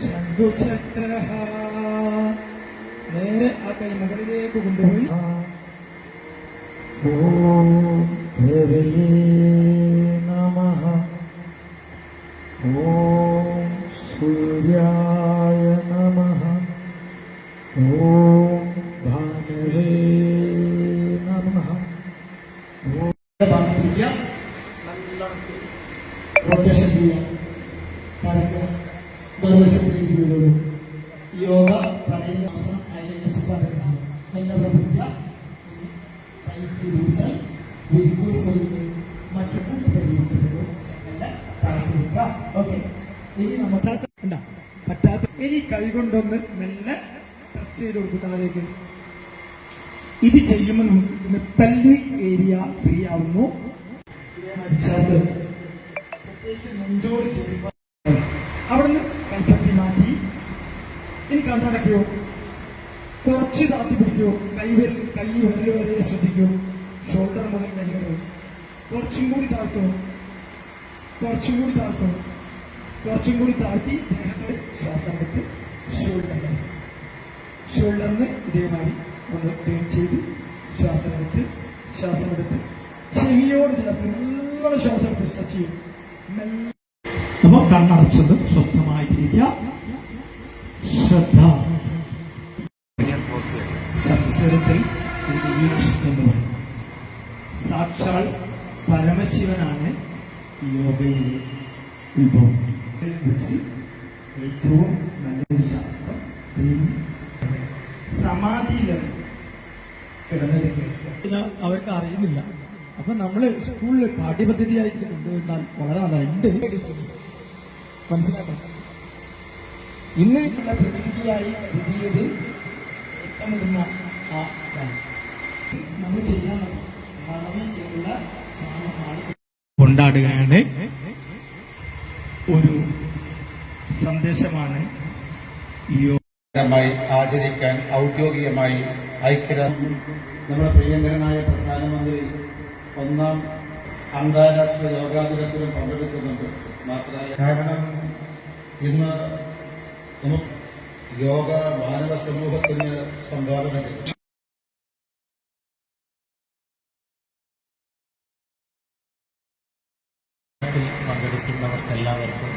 ശംഖുചക്രഃ നേരെ ആ കൈ മുകളിലേക്ക് കൊണ്ടുപോയി ഓം ഹരയേ नमः ഓം സൂര്യായ नमः ഓം भानवे नमः പിടിക്കുക റൊട്ടേഷൻ ചെയ്യുക കറക്കുക മറുവശത്തേക്ക് ചെയ്തോളൂ യോഗ പറയുന്ന ആസനം അതിനെ ചെയ്യാം നല്ല പ്രവർത്തിക്കുക. ടൈറ്റ് ചെയ്ത് വെച്ചാൽ വെരിക്കോസ് വരികയും മറ്റു പരിഹരിക്കപ്പെടും നല്ല താഴ്ത്തി വെക്കുക ഓക്കെ. ഇനി നമുക്ക് പറ്റാത്ത ഇനി കൈകൊണ്ടൊന്ന് മെല്ലെ പ്രസ് ചെയ്ത് കൊടുക്കും താഴേക്ക് ഇത് ചെയ്യുമ്പോൾ നമുക്ക് പല്ലി ഏരിയ ഫ്രീ ആവുന്നു. പ്രത്യേകിച്ച് നെഞ്ചോട് ചേരുമ്പോൾ അവിടുന്ന് കൈപ്പത്തി മാറ്റി. ഇനി കണ്ണടയ്ക്കോ. കുറച്ച് താത്തി പിടിക്കൂ. കൈ വിരൽ കൈ വരെ വരെ ശ്രദ്ധിക്കൂ. ഷോൾഡർ മുതൽ കൈ വരും. കുറച്ചും കൂടി താഴ്ത്തോ കുറച്ചും കൂടി താഴ്ത്തോ കുറച്ചും കൂടി താഴ്ത്തി ദേഹത്തോട് ശ്വാസം കിട്ടി ഷോൾഡർ ഷോൾഡറിന് ഇതേമാതിരി ഒന്ന് ടേൺ ചെയ്ത് ശ്വാസം എടുത്ത് ശ്വാസം എടുത്ത് ചെവിയോട് ചേർത്ത് നല്ല ശ്വാസം എടുത്ത് സ്ട്രെച്ച് ചെയ്യും. നല്ല അപ്പൊ കണ്ണടച്ചത് സ്വസ്ഥമായിട്ടിരിക്കുക. ശ്രദ്ധ സംസ്കൃതത്തിൽ സാക്ഷാൽ പരമശിവനാണ് യോഗയിലെ വിഭവം. ഏറ്റവും നല്ലൊരു ശാസ്ത്രം സമാധിയിലും കിടന്നത് അവർക്ക് അറിയുന്നില്ല. അപ്പൊ നമ്മൾ സ്കൂളിൽ പാഠ്യപദ്ധതിയായിട്ട് കൊണ്ടുവന്നാൽ വളരെ നല്ലതുണ്ട് മനസ്സിലാക്കണം ഇന്ന് പ്രതിനിധിയായി കരുതിയത് ഏറ്റമിടുന്ന ആ നമ്മൾ ചെയ്യാൻ സാധനമാണ്. കൊണ്ടാടുകയാണ് ഒരു സന്ദേശമാണ് മായി ആചരിക്കാൻ ഔദ്യോഗികമായി ഐക്യരാഷ്ട്രം നമ്മുടെ പ്രിയങ്കരനായ പ്രധാനമന്ത്രി ഒന്നാം അന്താരാഷ്ട്ര യോഗാ ദിനത്തിലും പങ്കെടുക്കുന്നുണ്ട്. മാത്രമല്ല കാരണം ഇന്ന് നമുക്ക് യോഗ മാനവ സമൂഹത്തിന് സംഭാവന ചെയ്തു പങ്കെടുക്കുന്നവർക്കെല്ലാവർക്കും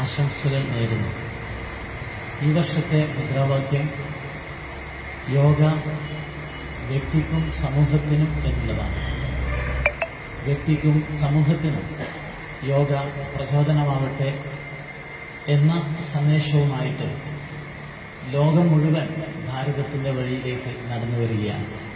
ആശംസകൾ നേരുന്നു. ഈ വർഷത്തെ മുദ്രാവാക്യം യോഗ വ്യക്തിക്കും സമൂഹത്തിനും എന്നുള്ളതാണ്. വ്യക്തിക്കും സമൂഹത്തിനും യോഗ പ്രചോദനമാവട്ടെ എന്ന സന്ദേശവുമായിട്ട് ലോകം മുഴുവൻ ഭാരതത്തിന്റെ വഴിയിലേക്ക് നടന്നു വരികയാണ്.